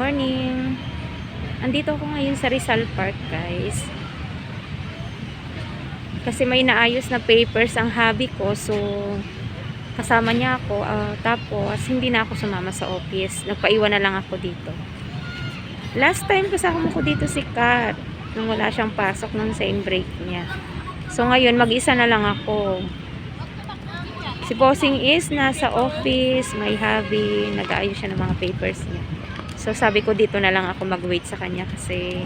morning. Andito ako ngayon sa Rizal Park, guys. Kasi may naayos na papers ang hobby ko, so kasama niya ako. ah, tapos, hindi na ako sumama sa office. Nagpaiwan na lang ako dito. Last time kasama ko dito si Kat. Nung wala siyang pasok nung same break niya. So, ngayon, mag-isa na lang ako. Si Bossing is nasa office, may hobby, nag-aayos siya ng mga papers niya. So sabi ko dito na lang ako mag-wait sa kanya kasi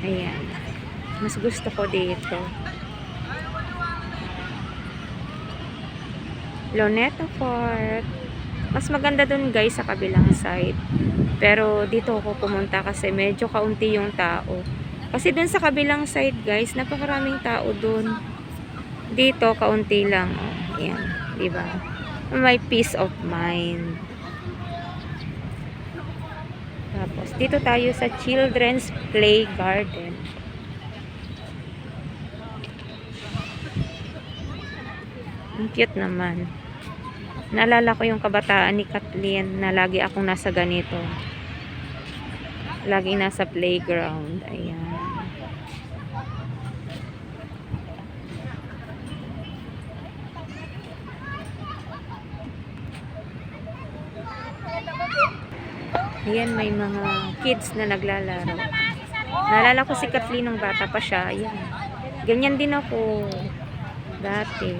ayan. Mas gusto ko dito. Loneta Fort. Mas maganda dun guys sa kabilang side. Pero dito ako pumunta kasi medyo kaunti yung tao. Kasi dun sa kabilang side guys, napakaraming tao dun. Dito kaunti lang. Oh, ayan, 'di ba? May peace of mind. Tapos, dito tayo sa Children's Play Garden. Ang cute naman. Naalala ko yung kabataan ni Kathleen na lagi akong nasa ganito. Laging nasa playground. Ayan. Ayan, may mga kids na naglalaro. Naalala ko si Kathleen nung bata pa siya. Ayan. Ganyan din ako. Dati.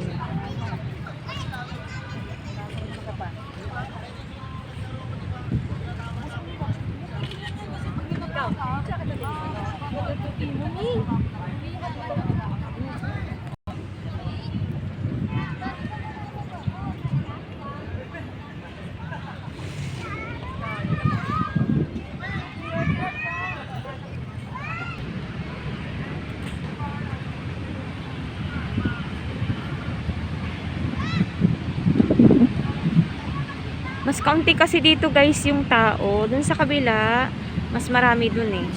Mas kaunti kasi dito guys yung tao. Dun sa kabila, mas marami dun eh.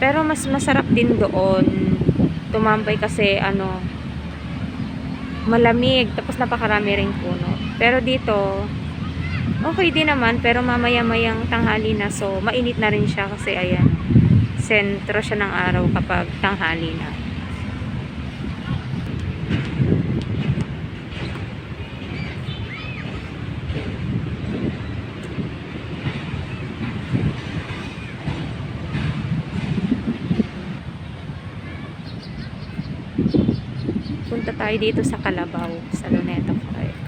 Pero mas masarap din doon. Tumambay kasi ano, malamig. Tapos napakarami ring puno. Pero dito, okay din naman. Pero mamaya-mayang tanghali na. So, mainit na rin siya kasi ayan. Sentro siya ng araw kapag tanghali na. Tayo dito sa Kalabaw, sa Luneta Park.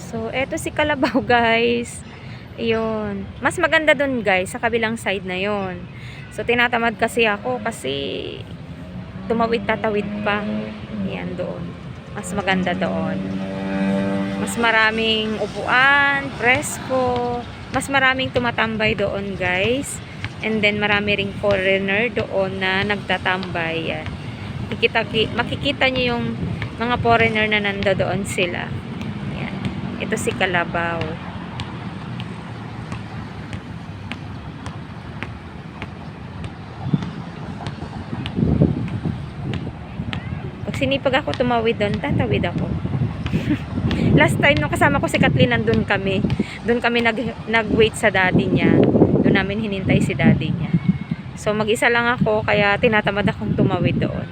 So, eto si Kalabaw, guys. Ayun. Mas maganda dun, guys, sa kabilang side na yon. So, tinatamad kasi ako kasi tumawid-tatawid pa. Yan, doon. Mas maganda doon. Mas maraming upuan, presko. Mas maraming tumatambay doon, guys. And then marami ring foreigner doon na nagtatambay. Yan. Makikita, makikita nyo yung mga foreigner na nando doon sila. Yan. Ito si Kalabaw. Pag sinipag ako tumawid doon, tatawid ako. Last time nung kasama ko si Kathleen, nandun kami. Doon kami nag, nag-wait sa daddy niya. Namin hinintay si daddy niya. So mag-isa lang ako, kaya tinatamad akong tumawid doon.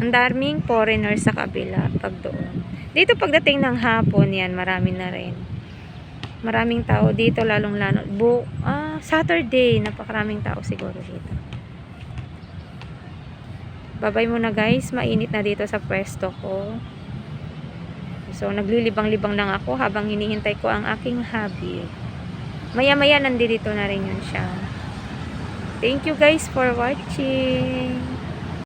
Ang daming foreigner sa kabila pag doon. Dito pagdating ng hapon yan, marami na rin. Maraming tao dito, lalong lalo. Bu ah, Saturday, napakaraming tao siguro dito. Babay muna guys, mainit na dito sa pwesto ko. So, naglilibang-libang lang ako habang hinihintay ko ang aking hobby. Maya-maya nandito na rin yun siya. Thank you guys for watching.